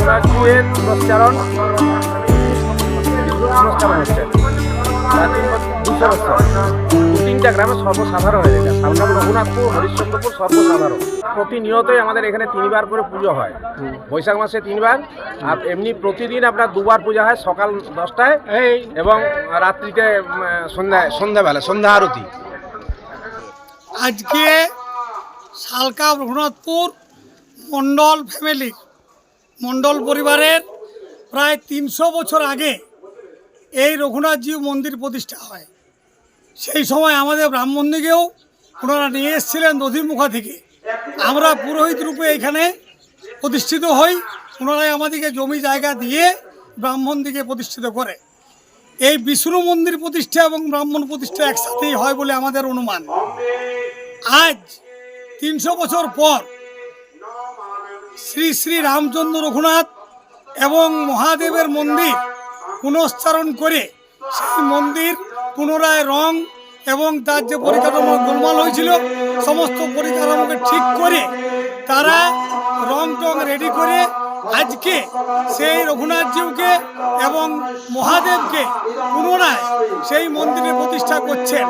শ্রীচরণ সংস্কার হচ্ছে দুশো বছর দু তিনটা গ্রামে সর্বসাধারণ এটা সালগ্রাম রঘুনাথপুর হরিশ্চন্দ্রপুর সর্বসাধারণ। প্রতিনিয়তই আমাদের এখানে তিনবার করে পুজো হয়। বৈশাখ মাসে তিনবার আর এমনি প্রতিদিন আপনার দুবার পূজা হয় সকাল দশটায় এবং রাত্রিতে সন্ধ্যায় সন্ধ্যাবেলা সন্ধ্যা আরতি। আজকে শালকা রঘুনাথপুর মণ্ডল ফ্যামিলি মণ্ডল পরিবারের প্রায় তিনশো বছর আগে এই রঘুনাথজি মন্দির প্রতিষ্ঠা হয়। সেই সময় আমাদের ব্রাহ্মণদিকেও ওনারা নিয়ে এসেছিলেন দধিমুখা থেকে। আমরা পুরোহিত রূপে এখানে প্রতিষ্ঠিত হই। ওনারাই আমাদেরকে জমি জায়গা দিয়ে ব্রাহ্মণ দিকে প্রতিষ্ঠিত করে। এই বিষ্ণু মন্দির প্রতিষ্ঠা এবং ব্রাহ্মণ প্রতিষ্ঠা একসাথেই হয় বলে আমাদের অনুমান। আজ তিনশো বছর পর শ্রী শ্রী রামচন্দ্র রঘুনাথ এবং মহাদেবের মন্দির পুনশ্চারণ করে সেই মন্দির পুনরায় রং এবং তার যে পরিকাঠামো গোলমাল হয়েছিল, সমস্ত পরিকাঠামোকে ঠিক করে তারা রং টং রেডি করে আজকে সেই রঘুনাথজিউকে এবং মহাদেবকে পুনরায় সেই মন্দিরে প্রতিষ্ঠা করছেন।